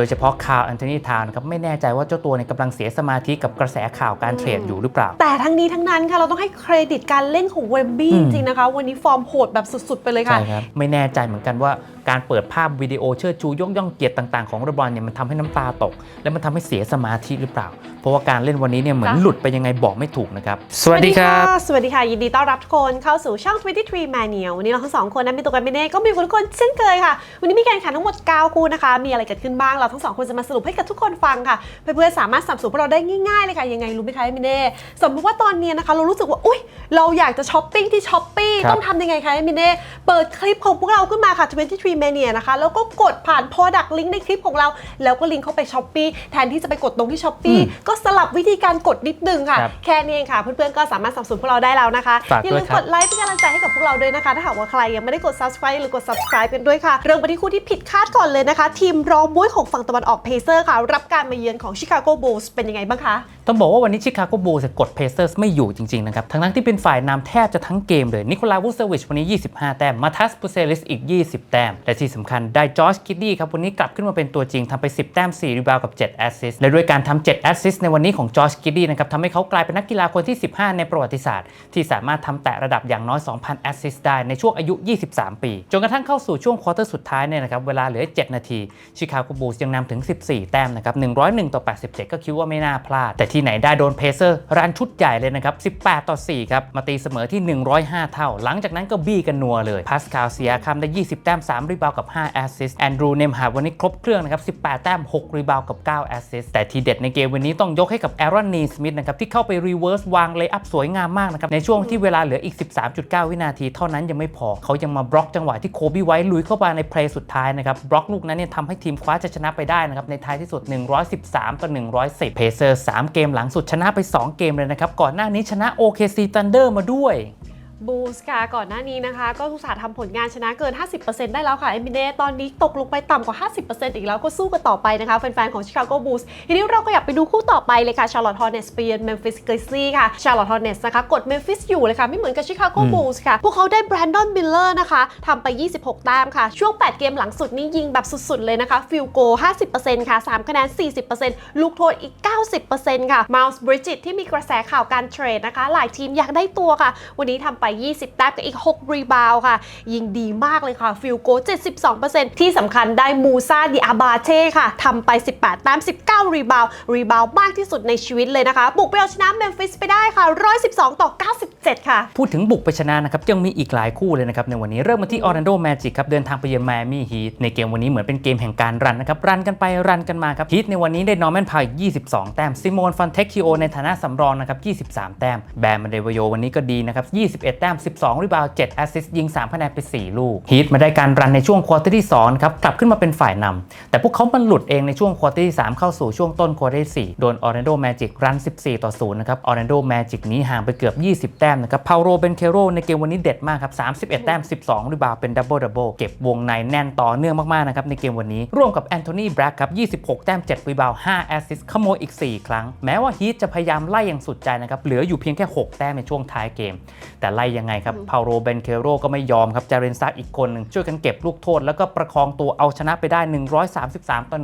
ดยเฉพาะคาร์ลแอนโทนีทาวน์นะครับไม่แน่ใจว่าเจ้าตัวเนี่ยกำลังเสียสมาธิกับกระแสข่าวการเทรดอยู่หรือเปล่า แต่ทั้งนี้ทั้งนั้นค่ะ เราต้องให้เครดิตการเล่นของเวมบี้อืจมริง ๆ นะคะ วันนี้ฟอร์มโหดแบบสุด ๆ ไปเลยค่ะ ใช่ครับ ไม่แน่ใจเหมือนกันว่าการเปิดภาพวิดีโอเชิดชูยกย่องเกียรติต่างๆของเรบรอนเนี่ยมันทำให้น้ำตาตก และมันทำให้เสียสมาธิหรือเปล่า เพราะว่าการเล่นวันนี้เนี่ยเหมือนค่ะหลุดไปยังไงบอกไม่ถูกนะครับสวัสดีครับ สวัสดีค่ะ ยินดีต้อนรับทุกคนเข้าสู่ช่อง 23 Mania วันนี้เราทั้งสองคนนะมีตัวกันไม่แน่ก็มีคุณทุกคนเช่นเคยค่ะ วันนี้มีการแข่งขันทั้งหมด 9 คู่นะคะ มีอะไรเกิดขึ้นบ้างเราทั้งสองคนจะมาสรุปให้กับทุกคนฟังค่ะ เพื่อนๆสามารถสนับสนุนพวกเราได้ง่ายๆเลยค่ะ ยังไงรู้ไหมคะมิเน่สมมติว่าตอนนี้นะคะเรารู้สึกว่าอุ้ยเราอยากจะช้อปปิ้งที่ช้อปปี้ครับ ต้องทำยังไงคะมิเน่เปิดคลิปของพวกเราขึ้นมาค่ะ 23 Mania นะคะ แล้วก็กดผ่าน Product Link ในคลิปของเรา แล้วก็ลิงก์เข้าไปช้อปปี้แทนที่จะไปกดตรงที่ช้อปปี้ก็สลับวิธีการกดนิดนึงค่ะ ครับแค่นี้เองค่ะ เพื่อนๆก็สามารถสนับสนุนพวกเราได้แล้วนะคะ ฝากอย่าด้ลืวยมครับกดไลค์เป็นกำลังใจให้กับพวกเราด้วยนะคะ ถ้าหากว่าใครยังไม่ได้กด subscribe หรือกด subscribe กันด้วยค่ะ เริ่มไปที่คู่ที่ผิดคาดก่อนเลยนะคะ ทีมรองบุ้ยของฝั่งตะวันออกเพเซอร์ค่ะ รับการมาเยือนของชิคาโกบูลส์เป็นยังไงบ้างคะ ต้องบอกว่าวันนี้ชิคาโกบูลส์กดเพเซอร์สไม่อยู่จริง ๆ นะครับ ทั้งนั้นที่เป็นฝ่ายนำแทบจะทั้งเกมเลยนิโคลาวูเซวิชวันนี้ 25 แต้ม มาทัสปูเซลิสอีก 20 แต้ม และที่สำคัญได้จอร์จคิดดี้ครับวันนี้กลับขึ้นมาเป็นตัวจริงทำไป 10 แต้ม 4 รีบาวกับ 7 แอสซิสและด้วยการทำ7แอสซิสในวันนี้ของจอร์จคิดดี้นะครับทำให้เขากลายเป็นนักกีฬาคนที่ 15 ในประวัติศาสตร์ ที่สามารถทำแตะระดับอย่างน้อย 2,000 แอสซิสได้ในช่วงอายุ 23 ปี จนกระทั่งเข้าสู่ช่วงควอเตอร์สุดท้ายเนี่ยนะครับเวลาเหลือ 7 นาทีชิคาโกบูลยังนำถึง 14 แต้มนะครับ 101 ต่อ 87 ก็คิดว่าไม่น่าพลาด แต่ที่ไหนได้โดนเพเซอร์รันชุดใหญ่เลยนะครับ 18 ต่อ 4 ครับ มาตีเสมอที่ 105 เท่า หลังจากนั้นก็บี้กันนัวเลย พาสคาลเซียคัมได้ 20 แต้ม 3 รีบาวกับ 5 แอสซิสต์แอนดรูเนมฮาร์วันนี้ครบเครื่องนะครับ 18 แต้ม 6 รีบาวกับ 9 แอสซิสต์แต่ทีเด็ดในเกมวันนี้ต้องยกให้กับแอรอนนีสมิธนะครับที่เข้าไปรีเวิร์สวางเลย์อัพสวยงามมากนะครับในช่วงที่เวลาเหลืออีก 13.9 วินาที เท่านั้นยังไม่พอเขายังมาบล็อกจังหวะที่โคบี้ไว้ลุยเข้ามาในเพลย์สุดท้ายนะครับบล็อกลูกนั้นเนี่ยทำให้ทีมคว้าจะชนะไปได้นะครับในท้ายที่สุด 113 ต่อ 110เพเซอร์3เกมหลังสุดชนะไป 2 เกมเลยนะครับก่อนหน้านี้ชนะ OKC Thunder มาด้วย บูสค่ะก่อนหน้านี้นะคะ ก็อุตสาห์ทำผลงานชนะเกิน 50%ได้แล้วค่ะเอมิเน่ตอนนี้ตกลงไปต่ำกว่า 50%อีกแล้วก็สู้กันต่อไปนะคะแฟนๆของชิคาโกบูสทีนี้เราก็อยากไปดูคู่ต่อไปเลยค่ะชาร์ลอตฮอร์เนสเปียนเมมฟิสกริซลี่ค่ะชาร์ลอตฮอร์เนสนะคะ กดเมมฟิสอยู่เลยค่ะ ไม่เหมือนกับชิคาโกบูสค่ะ พวกเขาได้แบรนดอนบิลเลอร์นะคะทำไป 26 แต้มค่ะ ช่วง 8 เกมหลังสุดนี้ยิงแบบสุดๆเลยนะคะฟิลโก 50%ค่ะ 3 คะแนน 40%ลูกโทษอีก 90%ค่ะมาลส์บริจิตที่มีกระแสข่าวการเทรดนะคะ หลายทีมอยากได้ตัวค่ะ วันนี้ทำไป20 แต้มกับอีก 6 รีบาวค่ะ ยิงดีมากเลยค่ะฟิลโก 72%ที่สำคัญได้มูซาดิอาบาเช่ค่ะทำไป 18 แต้ม 19 รีบาว รีบาวมากที่สุดในชีวิตเลยนะคะ บุกไปเอาชนะเมมฟิสไปได้ค่ะ 112 ต่อ 97 ค่ะ พูดถึงบุกไปชนะนะครับยังมีอีกหลายคู่เลยนะครับในวันนี้เริ่มมาที่ออร์แลนโดแมจิกครับเดินทางไปเยือนไมอามี่ฮีทในเกมวันนี้เหมือนเป็นเกมแห่งการรันนะครับรันกันไปรันกันมาครับฮีทในวันนี้ได้นอร์แมนพาวอีก22 แต้มซิโมนฟันเทคคิโอในฐานะสำรองนะครับ23 แต้มแบมเดวโยวันนี้ก็ดีนะครับ21แต้ม 12 รีบาว7แอสซิสต์ยิง3คะแนนไป 4 ลูกฮีทมาได้การรันในช่วงควอเตอร์ที่2ครับกลับขึ้นมาเป็นฝ่ายนำแต่พวกเขามันหลุดเองในช่วงควอเตอร์ที่ 3 เข้าสู่ช่วงต้นควอเตอร์ที่4โดนออร์แลนโดแมจิกรัน 14 ต่อ 0 นะครับออร์แลนโดแมจิกนี้ห่างไปเกือบ 20 แต้มนะครับพาโรเบนเคโรในเกมวันนี้เด็ดมากครับ 31 แต้ม 12 รีบาวเป็นดับเบิลดับเบิลเก็บวงในแน่นต่อเนื่องมากๆนะครับในเกมวันนี้ร่วมกับแอนโทนีแบล็กครับ 26 แต้ม 7 รีบาว5แอสซิสต์ขโมยอีก 4 ครั้ง แม้ว่าฮีทจะพยายามไล่อย่างสุดใจนะครับเหลืออยู่เพียงแค่ 6 แต้มในช่วงท้ายเกม แต่ไล่ยังไงครับพาโรเบนเคโรก็ไม่ยอมครับจาเรนซักอีกคนหนึ่งช่วยกันเก็บลูกโทษ แล้วก็ประคองตัวเอาชนะไปได้ 133 ต่อ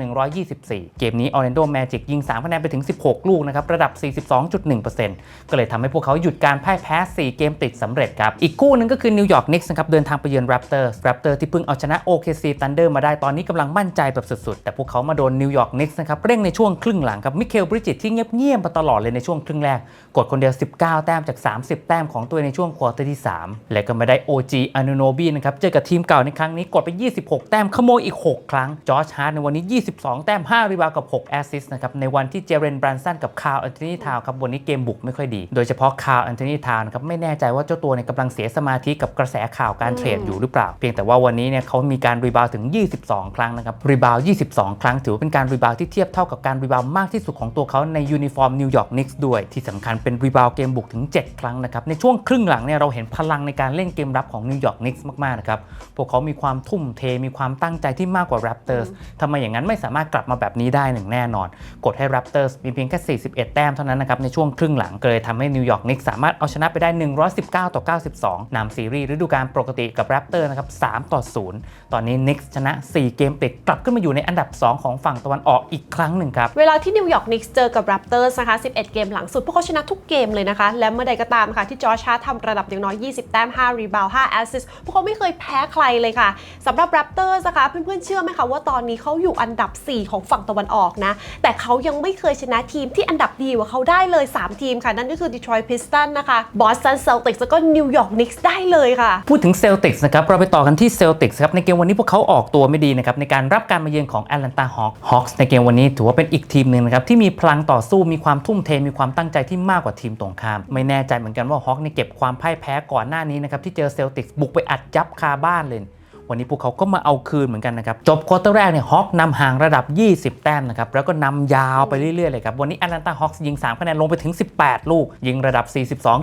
124 เกมนี้ออร์แลนโดแมจิกยิง3คะแนนไปถึง 16 ลูกนะครับระดับ 42.1%ก็เลยทำให้พวกเขาหยุดการพ่ายแพ้ 4 เกมติดสำเร็จครับอีกคู่หนึงก็คือนิวยอร์กนิกส์นะครับเดินทางไปเยือนแรปเตอร์แรปเตอร์ที่เพิ่งเอาชนะ OKC Thunder มาได้ตอนนี้กำลังมั่นใจแบบสุดๆ แต่พวกเขามาโดนนิวยอร์กนิกส์นะครับเร่งในช่วงครึ่งหลังครับมิเคลบริจิตที่เงียบๆมาตลอดเลยในช่วงครึ่งแรกกดคนเดียว 19 แต้มจาก 30 แต้มของตัวเองในช่วงควอเตอร์ที่ 3 และก็มาได้ OG อ n u โนบีนะครับ เจอกับทีมเก่าในครั้งนี้กดไป 26 แต้มขโมยอีก 6 ครั้ง จอร์จฮาร์ดในวันนี้ 22 แต้ม 5 รีบาวกับ 6 แอสซิสต์นะครับ ในวันที่เจเรนบรันสันกับคาร์ลแอนโทนีทาวครับ วันนี้เกมบุกไม่ค่อยดี โดยเฉพาะคาร์ลแอนโทนีทาวนะครับ ไม่แน่ใจว่าเจ้าตัวเนี่ยกำลังเสียสมาธิกับกระแสข่าวการเทรดอยู่หรือเปล่า เพียงแต่ว่าวันนี้เนี่ยเขามีการรีบาวถึง 22 ครั้งนะครับ รีบาว 22 ครั้ง ถือว่าเป็นการรีบาวที่เทียบเท่ากับการรีบาวมากที่สุดของตัวเขาในยูนิฟอร์มนิวยอร์กนิกส์ด้วยที่สำคัญเป็นรีบาวเกมบุกถึง 7 ครั้งนะครับในช่วงครึ่งหลังเนี่ยเราเราเห็นพลังในการเล่นเกมรับของนิวยอร์กนิกส์มากๆนะครับ พวกเขามีความทุ่มเท มีความตั้งใจที่มากกว่า Raptors ทำไมอย่างนั้นไม่สามารถกลับมาแบบนี้ได้หนึ่งแน่นอน กดให้ Raptors มีเพียงแค่ 41 แต้มเท่านั้นนะครับ ในช่วงครึ่งหลังเลยทำให้นิวยอร์กนิกส์สามารถเอาชนะไปได้ 119 ต่อ 92นำซีรีส์ฤดูกาลปกติกับ Raptor นะครับ3ต่อ 0 ตอนนี้ Knicks ชนะ 4 เกมติดกลับขึ้นมาอยู่ในอันดับ 2 ของฝั่งตะวันออกอีกครั้งหนึ่งครับเวลาที่นิวยอร์กนิกส์เจอกับ Raptors นะคะ11 เกมหลังสุดพวกเขาชนะทุกเกมเลยนะคะและเมื่อใดก็ตามค่ะที่จอร์จฮาทำระดับอย่างน้อย 20 แต้ม 5 รีบาว5แอสซิสพวกเขาไม่เคยแพ้ใครเลยค่ะสำหรับ Raptors นะคะ เพื่อนๆเชื่อไหมคะว่าตอนนี้เขาอยู่อันดับ 4 ของฝั่งตะวันออกนะ แต่เขายังไม่เคยชนะทีมที่อันดับดีกว่าเขาได้เลย 3 ทีมค่ะ นั่นก็คือ Detroit Pistons นะคะ Boston Celtics แล้วก็ New York Knicks ได้เลยค่ะ พูดถึงเซลติกส์นะครับ เราไปต่อกันที่เซลติกส์ครับ ในเกมวันนี้พวกเขาออกตัวไม่ดีนะครับ ในการรับการมาเยือนของแอตแลนตาฮอคฮอคในเกมวันนี้ถือว่าเป็นอีกทีมหนึ่งนะครับ ที่มีพลังต่อสู้มีความทุ่มเทมีความตั้งใจที่มากกว่าทีมตรงข้าม ไม่แน่ใจเหมือนกันว่าฮอคนี่เก็บความพ่ายแพ้ก่อนหน้านี้นะครับที่เจอเซลติกบุกไปอัดยับคาบ้านเลย วันนี้พวกเขาก็มาเอาคืนเหมือนกันนะครับ จบควอเตอร์แรกเนี่ยฮอคนำห่างระดับ 20 แต้มนะครับ แล้วก็นำยาวไปเรื่อยๆเลยครับ วันนี้แอตแลนตาฮอคยิง 3 คะแนนลงไปถึง 18 ลูก ยิงระดับ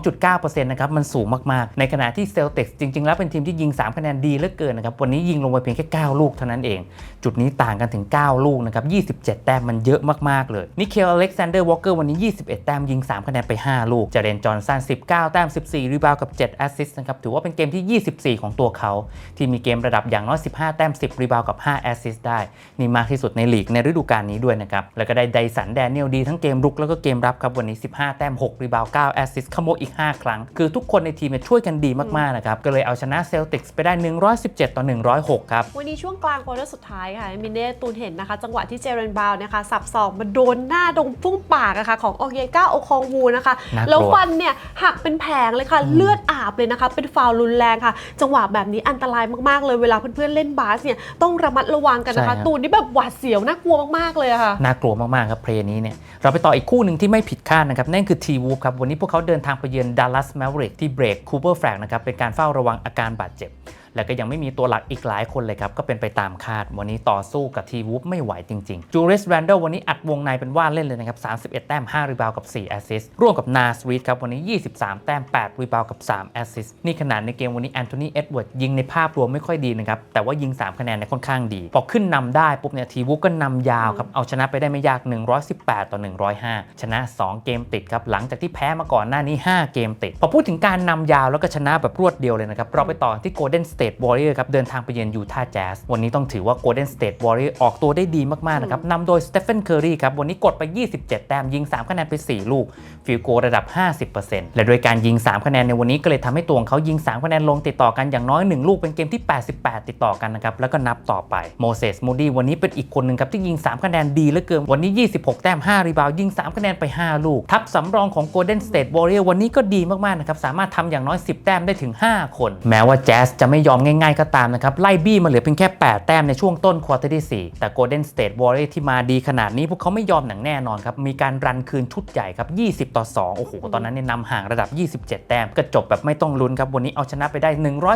42.9%นะครับ มันสูงมากๆ ในขณะที่เซลติกจริง ๆ แล้วเป็นทีมที่ยิง 3 คะแนนดีเหลือเกินนะครับ วันนี้ยิงลงไปเพียงแค่ 9 ลูกเท่านั้นเอง จุดนี้ต่างกันถึง 9 ลูกนะครับ 27 แต้มมันเยอะมากๆเลยนิเคลอเล็กซานเดอร์วอลเกอร์วันนี้ 21 แต้มยิง 3 คะแนนไป 5 ลูกเจเรนจอห์นสัน19 แต้ม 14 รีบาวกับ 7 แอสซิสต์นะครับ ถือว่าเป็นเกมที่ 24 ของตัวเขาที่มีเกมระดับอย่างน้อย 15 แต้ม 10 รีบาวด์กับ 5 แอสซิสต์ได้ นี่มากที่สุดในลีกในฤดูกาลนี้ด้วยนะครับ แล้วก็ได้ไดสันแดเนียลดีทั้งเกมรุกแล้วก็เกมรับครับ วันนี้ 15 แต้ม 6 รีบาวด์9แอสซิสต์ขโมยอีก 5 ครั้ง คือทุกคนในทีมเนี่ยช่วยกันดีมาก ๆ นะครับ ก็เลยเอาชนะเซลติกส์ไปได้ 117 ต่อ 106 ครับ วันนี้ช่วงกลางควอเตอร์สุดท้ายค่ะมินเน่ตูนเห็นนะคะ จังหวะที่เจเรนบราวน์นะคะสับสองมาโดนหน้าตรงพุ่งปากอะค่ะของออเกก้าโอคองวูนะคะน่ากลัวแล้วฟันเนี่ยหักเป็นแผงเลยค่ะเลือดอาบเลยนะคะเป็นฟาวล์รุนแรงค่ะ จังหวะแบบนี้อันตรายมากๆเลยเวลาเพื่อนๆเล่นบาสเนี่ยต้องระมัดระวังกันนะคะ ใช่ครับ ตูนนี่แบบหวาดเสียวน่ากลัวมากๆเลยอะค่ะ น่ากลัวมาก ๆ ครับเพลย์นี้เนี่ยเราไปต่ออีกคู่หนึ่งที่ไม่ผิดคาดนะครับ นั่นคือทีวูฟครับ วันนี้พวกเขาเดินทางไปเยือนดัลลัสแมวริกที่เบรกคูเปอร์แฟกนะครับ เป็นการเฝ้าระวังอาการบาดเจ็บ แล้วก็ยังไม่มีตัวหลักอีกหลายคนเลยครับ ก็เป็นไปตามคาด วันนี้ต่อสู้กับทีวูฟไม่ไหวจริงๆจูเรสแรนเดลวันนี้อัดวงในเป็นว่าเล่นเลยนะครับ 31 แต้ม 5 รีบาวกับ 4 แอสซิสต์ร่วมกับนาสวีทครับวันนี้ 23 แต้ม 8 รีบาวกับ 3 แอสซิสต์นี่ขนาดในเกมวันนี้แอนโทนีเอ็ดเวิร์ดยิงในภาพรวมไม่ค่อยดีนะครับแต่ว่ายิง 3 คะแนนในค่อนข้างดีพอขึ้นนำได้ปุ๊บเนี่ยทีวูฟก็นำยาวครับเอาชนะไปได้ไม่ยาก 118 ต่อ 105 ชนะ 2 เกมติดครับหลังจากที่แพ้มาก่อนหน้านี้ 5 เกมติดพอพูดถึงการนำยาวแล้วก็ชนะแบบรวดเดียวเลยนะครับเราไปต่อที่ Golden State Warrior ครับเดินทางไปเยือนยูทาห์แจ๊สวันนี้ต้องถือว่า Golden State Warrior ออกตัวได้ดีมากๆนะครับนำโดย Stephen Curry ครับวันนี้กดไป 27 แต้มยิง 3 คะแนนไป 4 ลูกฟิลโกระดับ 50%และโดยการยิง 3 คะแนนในวันนี้ก็เลยทำให้ตัวของเขายิง 3 คะแนนลงติดต่อกันอย่างน้อย 1 ลูกเป็นเกมที่ 88 ติดต่อกันนะครับแล้วก็นับต่อไปโมเสสมูดี้วันนี้เป็นอีกคนหนึ่งครับที่ยิง 3 คะแนนดีเหลือเกินวันนี้ 26 แต้ม 5 รีบาวด์ยิง 3 คะแนนไป 5 ลูก ทัพสำรองของ Golden State Warrior วันนี้ก็ดีมากๆนะครับสามารถทำอย่างน้อย 10 แต้มได้ถึง 5 คน แม้ว่าแจ๊สจะไม่ยอมง่ายๆก็ตามนะครับ ไล่บี้มาเหลือเพียงแค่ 8 แต้มในช่วงต้นควอเตอร์ที่ 4 แต่ Golden State Warrior ที่มาดีขนาดนี้ พวกเขาไม่ยอมหนังแน่นอนครับ มีการรันคืนชุดใหญ่ครับ 20 ต่อ 2 โอ้โห ตอนนั้นเนี่ยนำห่างระดับ 27 แต้ม ก็จบแบบไม่ต้องลุ้นครับ วันนี้เอาชนะไปได้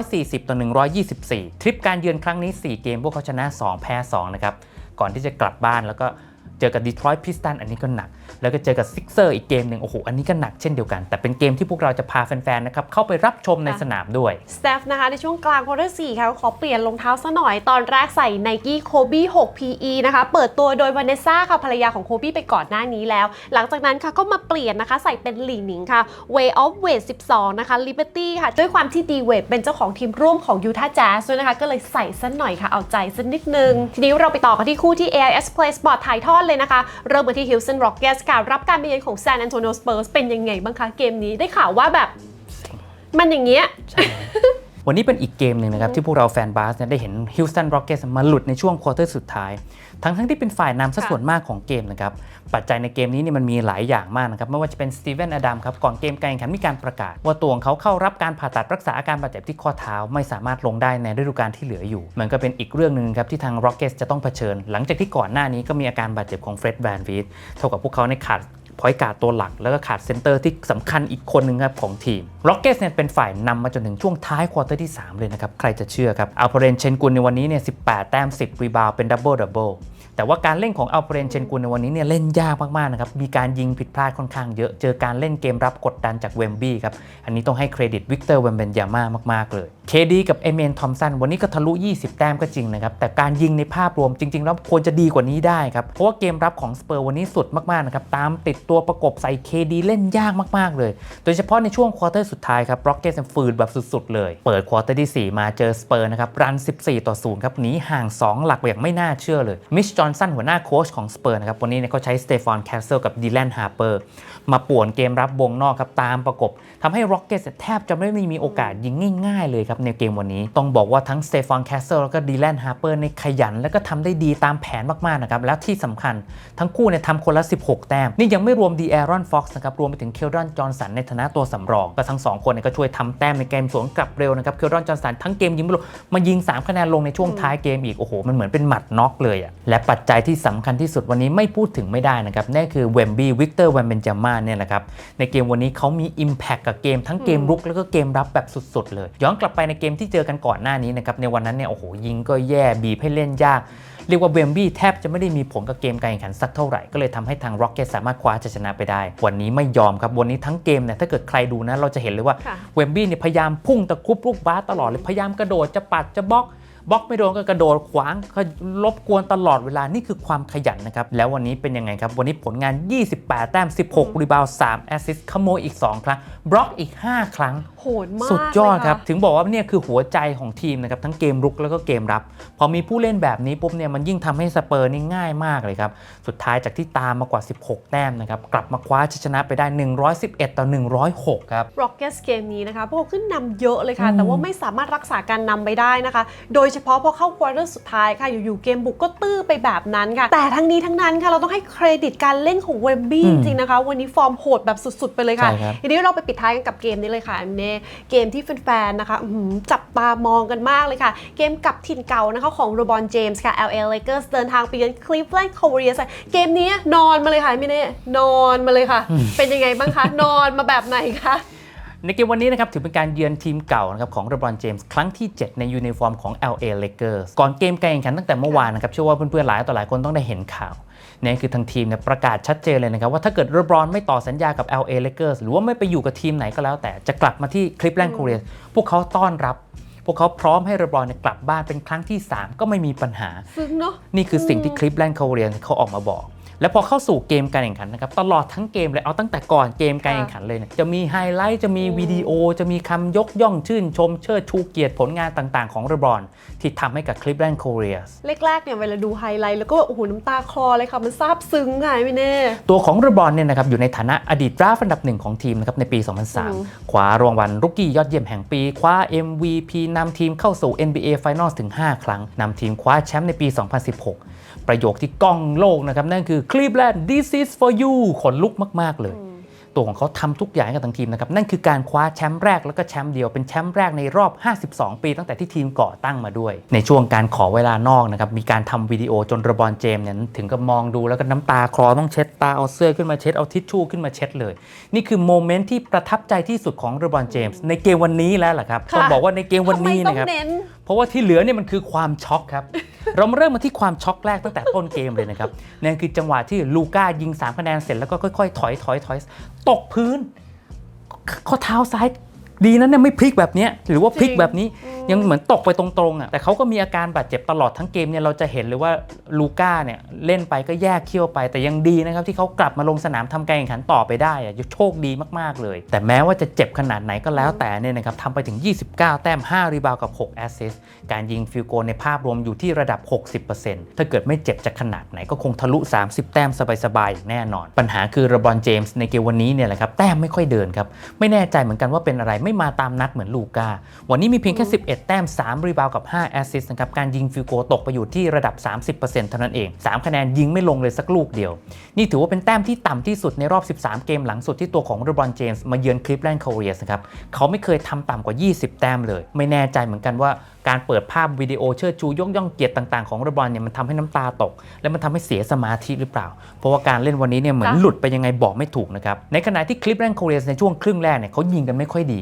140 ต่อ 124 ทริปการเยือนครั้งนี้ 4 เกม พวกเขาชนะ 2 แพ้ 2 นะครับ ก่อนที่จะกลับบ้านแล้วก็เจอกับดีทรอยต์พิสตันอันนี้ก็หนักแล้วก็เจอกับซิกเซอร์อีกเกมหนึ่งโอ้โหอันนี้ก็หนักเช่นเดียวกัน แต่เป็นเกมที่พวกเราจะพาแฟนๆนะครับเข้าไปรับชมในสนามด้วยสเตฟนะคะในช่วงกลางควอเตอร์4ค่ะขอเปลี่ยนรองเท้าซะหน่อยตอนแรกใส่ Nike Kobe 6 PE นะคะ เปิดตัวโดยวานเนซ่าค่ะภรรยาของโคบี้ไปก่อนหน้านี้แล้ว หลังจากนั้นค่ะก็มาเปลี่ยนนะคะ ใส่เป็นหลีหนิงค่ะ Way of Weight 12 นะคะ Liberty ค่ะ ด้วยความที่ดีเวทเป็นเจ้าของทีมร่วมของ Utah Jazz ด้วยนะคะ ก็เลยใส่ซะหน่อยค่ะ เอาใจสักนิดนึง ทีนี้เราไปต่อกันที่คู่ที่ AIS Play Sport ถ่ายทอดเลยนะคะ เริ่มกันที่ Houston Rockets ค่ะรับการไปเยือนของซานแอนโตนิโอสเปอร์สเป็นยังไงบ้างคะเกมนี้ได้ข่าวว่าแบบมันอย่างเงี้ย วันนี้เป็นอีกเกมหนึ่งนะครับที่พวกเราแฟนบาสเนี่ยได้เห็นฮิลสตันร็อกเก็ตมาหลุดในช่วงควอเตอร์สุดท้าย ทั้งทั้งที่เป็นฝ่ายนำซะค่ะส่วนมากของเกมนะครับปัจจัยในเกมนี้เนี่ยมันมีหลายอย่างมากนะครับไม่ว่าจะเป็นสตีเวนอดัมครับก่อนเกมการแข่งขันมีการประกาศ ว่าตัวของเขาเข้ารับการผ่าตัดรักษาอาการบาดเจ็บที่ข้อเท้าไม่สามารถลงได้ในฤดูกาลที่เหลืออยู่ มันก็เป็นอีกเรื่องหนึ่งครับที่ทางร็อกเก็ตจะต้องเผชิญ หลังจากที่ก่อนหน้านี้ก็มีอาการบาดเจ็บของเฟร็ดแวนวีดเท่ากับพวกเขาในขาด พอยต์การ์ดตัวหลัก แล้วก็ขาดเซนเตอร์ที่สำคัญอีกคนหนึ่งครับของทีม r o c k e t s เนี่ยเป็นฝ่ายนำมาจนถึงช่วงท้ายควอเตอร์ที่ 3 เลยนะครับ ใครจะเชื่อครับอัลเ r เรนเชนกุลในวันนี้เนี่ย18แต้ม 10 รีบาวเป็นดับเบิลดับเบิลแต่ว่าการเล่นของอัลเปรนเชนกุนในวันนี้เนี่ยเล่นยากมากๆนะครับ มีการยิงผิดพลาดค่อนข้างเยอะ เจอการเล่นเกมรับกดดันจากเวมบี้ครับ อันนี้ต้องให้เครดิตวิกเตอร์เวมเบนยาม่ามากๆเลย เคดีกับเอเมนทอมสันวันนี้ก็ทะลุ 20 แต้มก็จริงนะครับ แต่การยิงในภาพรวมจริง ๆ แล้วควรจะดีกว่านี้ได้ครับ เพราะว่าเกมรับของสเปอร์วันนี้สุดมาก ๆ นะครับ ตามติดตัวประกบใส่เคดีเล่นยากมาก ๆ เลย โดยเฉพาะในช่วงควอเตอร์สุดท้ายครับร็อกเก็ตฝืนแบบสุด ๆ เลย เปิดควอเตอร์ที่ 4 มาเจอสเปอร์นะครับรัน 14 ต่อ 0 ครับหนีห่าง 2 หลักอย่างไม่น่าเชื่อเลยมิชจอห์นสันหัวหน้าโค้ชของสเปอร์นะครับวันนี้เนี่ยเขาใช้สเตฟานแคสเซิลกับดีแลนฮาร์เปอร์มาป่วนเกมรับวงนอกครับตามประกบทำให้ร็อกเก็ตแทบจะไม่มีโอกาสยิงง่าย ๆ เลยครับในเกมวันนี้ ต้องบอกว่าทั้งสเตฟานแคสเซิลแล้วก็ดีแลนฮาร์เปอร์ในขยัน แล้วก็ทำได้ดีตามแผนมากๆนะครับและที่สำคัญทั้งคู่เนี่ยทำคนละ 16 แต้ม นี่ยังไม่รวมดีแอรอนฟ็อกซ์นะครับรวมไปถึงเคลดอนจอห์นสันในฐานะตัวสำรอง ก็ทั้งสองคนเนี่ยก็ช่วยทำแต้มในเกมสวนกลับเร็วนะครับเคลดอนจอห์นสันทั้งเกมยิงไม่ลงมายิง 3 คะแนนลงในช่วงท้ายเกมอีกโอ้โหมันเหมือนเป็นหมัดน็อกเลยอะและปัจจัยที่สำคัญที่สุดวันนี้ไม่พูดถึงไม่ได้นะครับนั่นคือเวมบี้วิกเตอร์แวมเบนจาม่าเนี่ยแหละครับในเกมวันนี้เขามี Impact กับเกมทั้งเกมรุกแล้วก็เกมรับแบบสุดๆเลย ย้อนกลับไปในเกมที่เจอกันก่อนหน้านี้นะครับในวันนั้นเนี่ยโอ้โหยิงก็แย่บีบให้เล่นยากเรียกว่าเวมบี้แทบจะไม่ได้มีผลกับเกมการแข่งขันสักเท่าไหร่ ก็เลยทำให้ทาง Rocket สามารถคว้าชัยชนะไปได้ วันนี้ไม่ยอมครับ วันนี้ทั้งเกมเนี่ยถ้าเกิดใครดูนะ เราจะเห็นเลยว่าค่ะเวมบี้เนี่ยพยายามพุ่งตะครุบลูกบาสตลอดเลย พยายามกระโดดจะปัดจะบล็อกบล็อกไม่โดนก็กระโดดขวางก็รบกวนตลอดเวลานี่คือความขยันนะครับ แล้ววันนี้เป็นยังไงครับ วันนี้ผลงาน 28 แต้ม 16 รีบาวด์3แอสซิสต์ขโมยอีก 2 ครั้ง บล็อกอีก 5 ครั้ง โหดมากสุดยอดเละครับ ถึงบอกว่าเนี่ยคือหัวใจของทีมนะครับทั้งเกมรุกแล้วก็เกมรับ พอมีผู้เล่นแบบนี้ปุ๊บเนี่ยมันยิ่งทำให้สเปอร์นี่ง่ายมากเลยครับ สุดท้ายจากที่ตามมากว่า 16 แต้มนะครับ กลับมาคว้าชัยชนะไปได้ 111 ต่อ 106 ครับ Rockets เกมนี้นะคะพวกเขาขึ้นนำเยอะเลยค่ะอืมแต่ว่าไม่สามารถรักษาการนำไปได้นะคะ โดยเฉพาะพอเข้าควอเตอร์สุดท้ายค่ะอยู่ๆเกมบุกก็ตื้อไปแบบนั้นค่ะ แต่ทั้งนี้ทั้งนั้นค่ะเราต้องให้เครดิตการเล่นของเวมบี้อืจมริงๆนะคะ วันนี้ฟอร์มโหดแบบสุดๆ ไปเลยค่ะใช่ครับทีนี้เราไปปิดท้ายกันกับเกมนี้เลยค่ะอันเน่เกมที่แฟนๆนะคะอื้อหือจับตามองกันมากเลยค่ะ เกมกับถิ่นเก่านะคะของโรบอนเจมส์ค่ะ LA Lakers เดินทางไปเยือน Cleveland Cavaliers ค่ะเกมนี้นอนมาเลยค่ะมิเน่นอนมาเลยค่ะ เป็นยังไงบ้างคะ นอนมาแบบไหนคะในเกมวันนี้นะครับถือเป็นการเยือนทีมเก่านะครับของ LeBron James ครั้งที่ 7 ในยูนิฟอร์มของ LA Lakers ก่อนเกมการแข่งขันตั้งแต่เมื่อวานนะครับเชื่อว่าเพื่อนๆหลายต่อหลายคนต้องได้เห็นข่าวเนี่ยคือทางทีมเนี่ยประกาศชัดเจนเลยนะครับว่าถ้าเกิด LeBron ไม่ต่อสัญญากับ LA Lakers หรือว่าไม่ไปอยู่กับทีมไหนก็แล้ว แต่จะกลับมาที่ Cleveland Cavaliers พวกเขาต้อนรับ พวกเขาพร้อมให้ LeBron เนี่ยกลับบ้านเป็นครั้งที่ 3 ก็ไม่มีปัญหา ซึ้งเนาะนี่คือสิ่งที่คลิปแลนด์คาเรียนเขาออกมาบอก แล้วพอเข้าสู่เกมการแข่งขันนะครับตลอดทั้งเกมเลยเอาตั้งแต่ก่อนเกมการแข่งขันเลยเนี่ยจะมีไฮไลท์จะมีวิดีโอ จะมีคำยกย่องชื่นชมเชิดชูเกียรติผลงานต่างๆ ของเรบรอน ที่ทำให้กับคลิปแลนด์คาเรียแรกๆเนี่ยเวลาดูไฮไลท์แล้วก็โอ้โหน้ำตาคลอเลยค่ะมันซาบซึ้งค่ะไม่แน่ตัวของเรบรอนเนี่ยนะครับอยู่ในฐานะอดีตดราฟต์อันดับหนึ่งของทีมนะครับในปีอืม2003คว้ารางวัลรุกกี้ยอดเยี่ยมแห่งปีคว้า MVP นำทีมเข้าสู่ NBA Finals ถึง 5 ครั้งนำทีมคว้าแชมป์ในปี 2016 ประโยคที่ก้องโลกนะครับ นั่นคือ Cleveland this is for you ขนลุกมาก ๆ เลย ตัวของเขาทำทุกอย่างให้กับทางทีมนะครับ นั่นคือการคว้าแชมป์แรกแล้วก็แชมป์เดียวเป็นแชมป์แรกในรอบ 52 ปีตั้งแต่ที่ทีมก่อตั้งมาด้วย ในช่วงการขอเวลานอกนะครับ มีการทำวิดีโอจนระบอนเจมส์เนี่ยถึงกับมองดูแล้วก็น้ำตาคลอต้องเช็ดตาเอาเสื้อขึ้นมาเช็ดเอาทิชชู่ขึ้นมาเช็ดเลย นี่คือโมเมนต์ที่ประทับใจที่สุดของระบอนเจมส์ในเกมวันนี้แล้วล่ะครับค่ะต้องบอกว่าในเกมวันนี้ทำไมต้อนะครับง เพราะว่าที่เหลือเนี่ยมันคือความช็อกครับ เรามาเริ่มมาที่ความช็อกแรกตั้งแต่ต้นเกมเลยนะครับนั่นคือจังหวะที่ลูก้ายิง3คะแนนเสร็จแล้วก็ค่อยๆ ถอยถอยถอยตกพื้นข้อเท้าซ้าย ดีนั้นเนี่ยไม่พลิกแบบเนี้ยหรือว่าพลิกแบบนี้อืมยังเหมือนตกไปตรงๆอะแต่เขาก็มีอาการบาดเจ็บตลอดทั้งเกมเนี่ยเราจะเห็นเลยว่าลูก้าเนี่ยเล่นไปก็แยกเขี้ยวไป แต่ยังดีนะครับที่เขากลับมาลงสนามทำการแข่งขันต่อไปได้อะโชคดีมากๆเลย แต่แม้ว่าจะเจ็บขนาดไหนก็แล้วแต่เนี่ยนะครับทำไปถึง 29 แต้ม 5 รีบาวด์กับ 6 แอสซิสต์การยิงฟิลโกลในภาพรวมอยู่ที่ระดับ 60%ถ้าเกิดไม่เจ็บจะขนาดไหนก็คงทะลุ 30 แต้มสบายๆอย่างแน่นอน ปัญหาคือระบอนเจมส์ในเกมวันนี้เนี่ยแหละครับแต้มไม่ค่อยเดินครับไม่แน่ใจเหมือนกันว่าเป็นอะไรไม่มาตามนัดเหมือนลูก้าวันนี้มีเพียงแค่ 11 แต้ม 3 รีบาวด์กับ 5 แอสซิสต์นะครับ การยิงฟิลโกลตกไปอยู่ที่ระดับ 30%เท่านั้นเอง 3 คะแนนยิงไม่ลงเลยสักลูกเดียว นี่ถือว่าเป็นแต้มที่ต่ำที่สุดในรอบ 13 เกมหลังสุดที่ตัวของเรบรอนเจมส์มาเยือนคลิฟแลนด์คาเรียสนะครับเขาไม่เคยทำต่ำกว่า 20 แต้มเลย ไม่แน่ใจเหมือนกันว่าการเปิดภาพวิดีโอเชิดชูยกย่องเกียรติต่างๆของเรบรอนเนี่ยมันทำให้น้ำตาตก และมันทำให้เสียสมาธิหรือเปล่า เพราะว่าการเล่นวันนี้เนี่ยเหมือนค่ะหลุดไปยังไงบอกไม่ถูกนะครับในขณะที่คลิฟแลนด์คาเรียสในช่วงครึ่งแรกเนี่ยเขายิงกันไม่ค่อยดี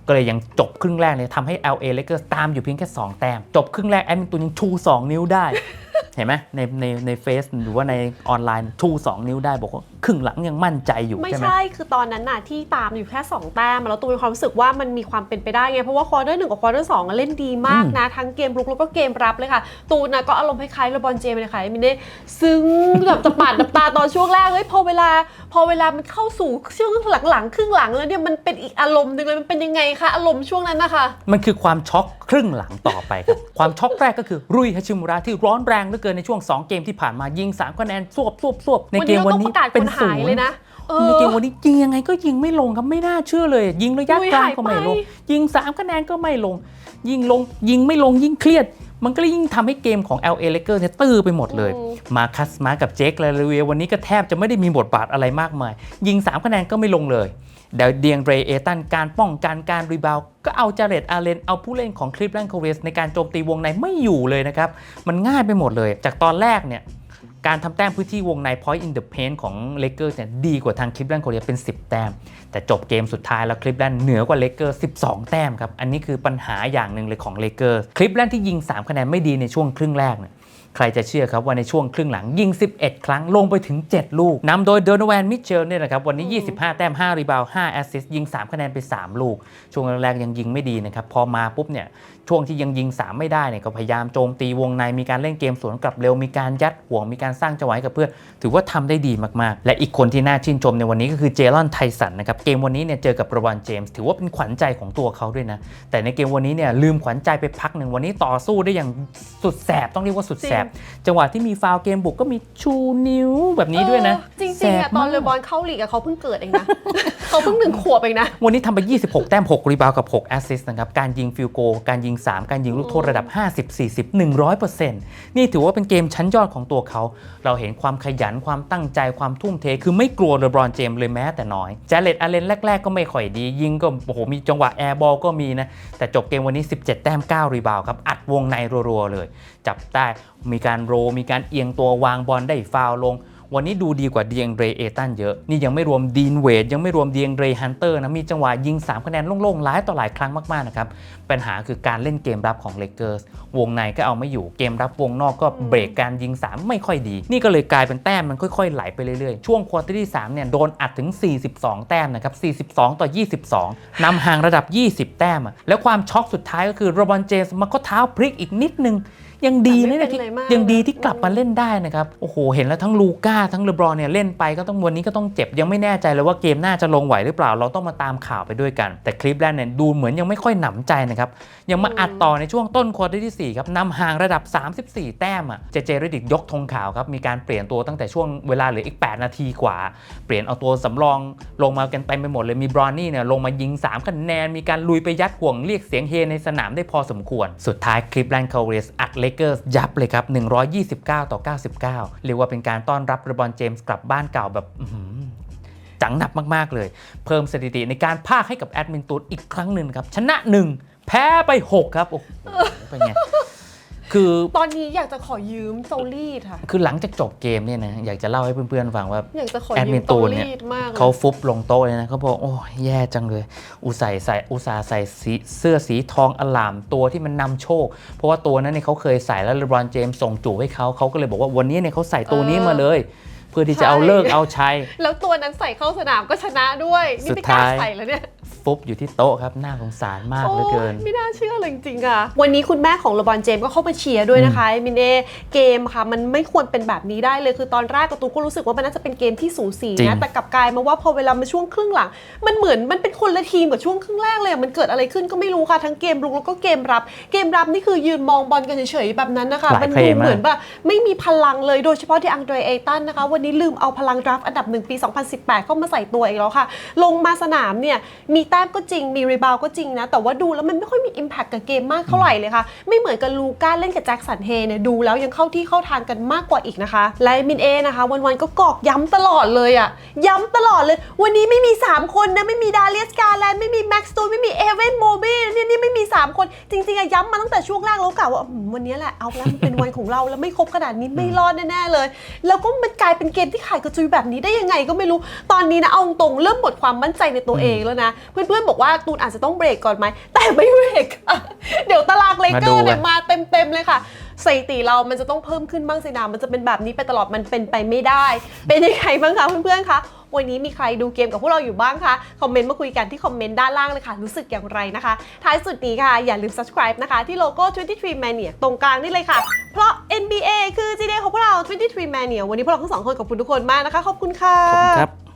ก็เลยยังจบครึ่งแรกเลยทำให้ LA Lakers ตามอยู่เพียงแค่ 2 แต้ม จบครึ่งแรกแอดมินตูนยังชู 2 นิ้วได้ เห็นไหมในในในเฟซหรือว่าในออนไลน์ชู 2 นิ้วได้บอกว่าครึ่งหลังยังมั่นใจอยู่ไม่ใช่ไหม ใช่คือตอนนั้นน่ะที่ตามอยู่แค่ 2 แต้ม แล้วตูนมีความรู้สึกว่ามันมีความเป็นไปได้ไง เพราะว่าควอเตอร์หนึ่งกับควอเตอร์สองอะเล่นดีมากนะ ทั้งเกมรุกแล้วก็เกมรับเลยค่ะ ตูนนะก็อารมณ์คล้ายๆเลบอนเจมส์เลยค่ะมินเน่ซึ้งแบบจะปาดน้ำตาตอนช่วงแรกเฮ้ยพอเวลา พอเวลามันเข้าสู่ช่วงหลังๆครึ่งหลังแล้วเนี่ยมันเป็นอีกอารมณ์หนึ่งเลยมันเป็นยังไงคะอารมณ์ช่วงนั้นนะคะ มันคือความช็อกครึ่งหลังต่อไปครับ ความช็อกแรกก็คือรุยฮาชิมุระที่ร้อนแรงเหลือเกินในช่วง 2 เกมที่ผ่านมายิง3คะแนนสวบสวบสวบในเกมวันนี้เราต้องประกาศเป็นคนศูหายนเลยย์นะเอในอเกมวันนี้ยิงยังไงก็ยิงไม่ลงครับไม่น่าเชื่อเลย ยิงระยะลุยกลางหายก็ไม่ลงไปยิง3คะแนนก็ไม่ลง ยิงลงยิงไม่ลงยิ่งเครียด มันก็เลยยิ่งทำให้เกมของ LA Lakers เนี่ยตื้อไปหมดเลยอืมมาคัสมากับเจคลาเรเวียวันนี้ก็แทบจะไม่ได้มีบทบาทอะไรมากมาย ยิง 3 คะแนนก็ไม่ลงเลยเดยวเดียงเรย์เอตันการป้องกันการรีบาวด์ก็เอาจาเรตอาเลนเอาผู้เล่นของคลิปแลนด์โคเวสในการโจมตีวงในไม่อยู่เลยนะครับ มันง่ายไปหมดเลย จากตอนแรกเนี่ย การทำแต้มพื้นที่วงใน point in the paint ของเลเกอร์เนี่ยดีกว่าทางคลิปแลนด์โคเรียเป็น 10 แต้ม แต่จบเกมสุดท้ายแล้วคลิปแลนด์เหนือกว่าเลเกอร์12 แต้มครับ อันนี้คือปัญหาอย่างหนึ่งเลยของเลเกอร์คลิปแลนด์ที่ยิง 3 คะแนนไม่ดีในช่วงครึ่งแรกเนี่ย ใครจะเชื่อครับว่าในช่วงครึ่งหลังยิง 11 ครั้งลงไปถึง 7 ลูกนำโดยโดนแวนมิเชลเนี่ยนะครับวันนี้ 25 แต้ม 5 รีบาวด์5แอสซิสต์ยิง 3 คะแนนไป 3 ลูก ช่วงแรกๆยังยิงไม่ดีนะครับ พอมาปุ๊บเนี่ยช่วงที่ยังยิง 3 ไม่ได้เนี่ยก็พยายามโจมตีวงในมีการเล่นเกมสวนกลับเร็วมีการยัดห่วงมีการสร้างจังหวะให้กับเพื่อนถือว่าทำได้ดีมากๆ และอีกคนที่น่าชื่นชมในวันนี้ก็คือเจลอนไทสันนะครับเกมวันนี้เนี่ยเจอกับรบอนเจมส์ถือว่าเป็นขวัญใจของตัวเขาด้วยนะแต่ในเกมวันนี้เนี่ยลืมขวัญใจไปพักหนึ่งวันนี้ต่อสู้ได้อย่างสุดแสบต้องเรียกว่าสุดแสบจังหวะที่มีฟาวล์เกมบุกก็มีชูนิ้วแบบนี้ด้วยนะเออจริงแสๆบอะตอนมากเลบอนเข้าลีกอะเขาเพิ่งเกิดเองนะ เขาเพิ่งหนึ่งขวบเองนะ วันนี้ทำไป 26 แต้ม 6 รีบาวด์กับ 6 แอสซิสต์นะครับ การยิงฟิลโก การยิง 3 การยิงลูกโทษระดับ 50 40 100%นี่ถือว่าเป็นเกมชั้นยอดของตัวเขา เราเห็นความขยันความตั้งใจความทุ่มเท คือไม่กลัวเลบรอนเจมส์เลยแม้แต่น้อยแจเลตอาเลนแรก ๆ ก็ไม่ค่อยดียิงก็โอ้โหมีจังหวะแอร์บอลก็มีนะแต่จบเกมวันนี้ 17 แต้ม 9 รีบาวด์ครับอัดวงในรัวๆเลยจับได้มีการโร มีการเอียงตัววางบอลได้ฟาวล์ลงวันนี้ดูดีกว่าเดียงเรย์เอตันเยอะ นี่ยังไม่รวมดีนเวดยังไม่รวมเดียงเรย์ฮันเตอร์นะมีจังหวะยิง 3 คะแนนโล่งๆหลายต่อหลายครั้งมากๆนะครับปัญหาคือการเล่นเกมรับของเลเกอร์สวงในก็เอาไม่อยู่เกมรับวงนอกก็เบรกการยิง 3 ไม่ค่อยดี นี่ก็เลยกลายเป็นแต้มมันค่อยๆไหลไปเรื่อยๆ ช่วงควอเตอร์ที่3เนี่ยโดนอัดถึง 42 แต้มนะครับ42 ต่อ 22นำห่างระดับ 20 แต้มอะแล้วความช็อกสุดท้ายก็คือโรบอนเจมส์มาก็เท้าพลิกอีกนิดนึง ยังดีนะเนี่ยที่แต่ไม่เป็นไรมากยังดีที่นะกลับมาเล่นได้นะครับ โอ้โห เห็นแล้วทั้งลูก้าทั้งเลบรอนเนี่ยเล่นไปก็ต้องวันนี้ก็ต้องเจ็บ ยังไม่แน่ใจเลยว่าเกมหน้าจะลงไหวหรือเปล่าเราต้องมาตามข่าวไปด้วยกัน แต่คลิปแรกเนี่ยดูเหมือนยังไม่ค่อยหนำใจนะครับ ยังมาอัดต่อในช่วงต้นควอเตอร์ที่ 4 ครับนำห่างระดับ 34 แต้มอะเจเจเรดิกยกธงขาวครับมีการเปลี่ยนตัวตั้งแต่ช่วงเวลาเหลืออีก 8 นาทีกว่า เปลี่ยนเอาตัวสำรองลงมากันเต็มไปหมดเลยมีบรอนนี่เนี่ยลงมายิง3คะแนนมีการลุยไปยัดห่วงเรียกเสียงเฮในสนามได้พอสมควร สุดท้ายคลิปแลนด์คาเรสอัดเลเกอร์ยับเลยครับ 129 ต่อ 99 เรียกว่าเป็นการต้อนรับเรบอนเจมส์กลับบ้านเก่าแบบจังหนักมาก ๆ เลย เพิ่มสถิติในการพากให้กับแอดมินตูดอีกครั้งหนึ่งครับ ชนะ 1 แพ้ไป 6 ครับ โอ้โหเป็นไง คือ ตอนนี้อยากจะขอยืมโซลีดค่ะ คือหลังจากจบเกมเนี่ยนะอยากจะเล่าให้เพื่อนๆฟังว่าอยากจะขอแอดยืมิมนโซตูนเนี่ยลีดมากเลยเขาฟุบลงโต๊ะเลยนะเขาบอกโอ้ยแย่จังเลย อุตส่าห์ใส่อุตส่าห์ใส่สีเสื้อสีทองอลามตัวที่มันนำโชค เพราะว่าตัวนั้นเนี่ยเขาเคยใส่แล้วเลบรอนเจมส์ส่งจูบให้เขาเขาก็เลยบอกว่าวันนี้เนี่ยเขาใส่ตัวนี้มาเลย เพื่อที่จะเอาเลิกเอาชัย แล้วตัวนั้นใส่เข้าสนามก็ชนะด้วยนี่สุดไม่กล้าท้ายใส่แล้วเนี่ยฟุบอยู่ที่โต๊ะครับน่าสงสารมากเหลือเกินโอ้ยไม่น่าเชื่อเลยจริงๆอะวันนี้คุณแม่ของเลบอนเจมส์ก็เข้าไปเชียร์ด้วยนะคะ มินเน่เกมค่ะมันไม่ควรเป็นแบบนี้ได้เลยคือตอนแรกกระตูนก็รู้สึกว่ามันน่าจะเป็นเกมที่สูสีจรินะงแต่กลับกลายมาว่าพอเวลามาช่วงครึ่งหลัง มันเหมือนมันเป็นคนละทีมกับช่วงครึ่งแรกเลยอะมันเกิดอะไรขึ้นก็ไม่รู้ค่ะทั้งเกมรุกแล้วก็เกมรับ เกมรับนี่คือยืนมองบอลกันเฉยๆแบบนั้นนะคะหลายมันเพลดูย์มากเหมือนแบบไม่มีพลังเลยโดยเฉพาะที่อังเดรเอตันนะคะวันนี้ลืมเอาพลังดราฟอันดับหนึ่งปี 2018 เข้ามาใส่ตัวอีกแล้วค่ะ ลงมาสนามเนี่ยมีแต้มก็จริงมีรีบาวก็จริงนะ แต่ว่าดูแล้วมันไม่ค่อยมี Impact กับเกมมากเท่าไหร่เลยค่ะ ไม่เหมือนกับลูก้าเล่นกับแจ็คสันเฮเนี่ยดูแล้วยังเข้าที่เข้าทางกันมากกว่าอีกนะคะ และมินเอนะคะวันๆก็กอกย้ำตลอดเลยอะย้ำตลอดเลย วันนี้ไม่มี 3 คนนะไม่มีดาเลียสกาแลนไม่มีแม็กซ์ตูนไม่มีเอเวนโมบีเนี่ยนี่ไม่มี 3 คนจริงๆอะย้ำมาตั้งแต่ช่วงแรกแล้วกะว่าวันนี้แหละเอาแล้วมันเป็นวันของเราแล้วไม่ครบขนาดนี้ไม่รอดแน่ๆเลย แล้วก็มันกลายเป็นเกมที่ขายกระจุยแบบนี้ได้ยังไงก็ไม่รู้ ตอนนี้นะเอาตรงๆเริ่มหมดความมั่นใจในตัวเองแล้วนะ เพื่อนๆบอกว่าตูนอาจจะต้องเบรกก่อนไหม แต่ไม่เบรกค่ะเดี๋ยวตารางเลเกอร์เนี่ยมาดูกันมาเต็มๆเลยค่ะ สถิติเรามันจะต้องเพิ่มขึ้นบ้างสินะมันจะเป็นแบบนี้ไปตลอดมันเป็นไปไม่ได้ เป็นยังไงบ้างคะเพื่อนๆคะวันนี้มีใครดูเกมกับพวกเราอยู่บ้างคะคอมเมนต์มาคุยกันที่คอมเมนต์ด้านล่างเลยค่ะ รู้สึกอย่างไรนะคะ ท้ายสุดนี้ค่ะอย่าลืม subscribe นะคะ ที่โลโก้ 23 Mania ตรงกลางนี่เลยค่ะ เพราะ NBA คือ GD ของพวกเรา 23 Mania วันนี้พวกเราทั้งสองคนขอบคุณทุกคนมากนะคะ ขอบคุณค่ะขอบคุณครับ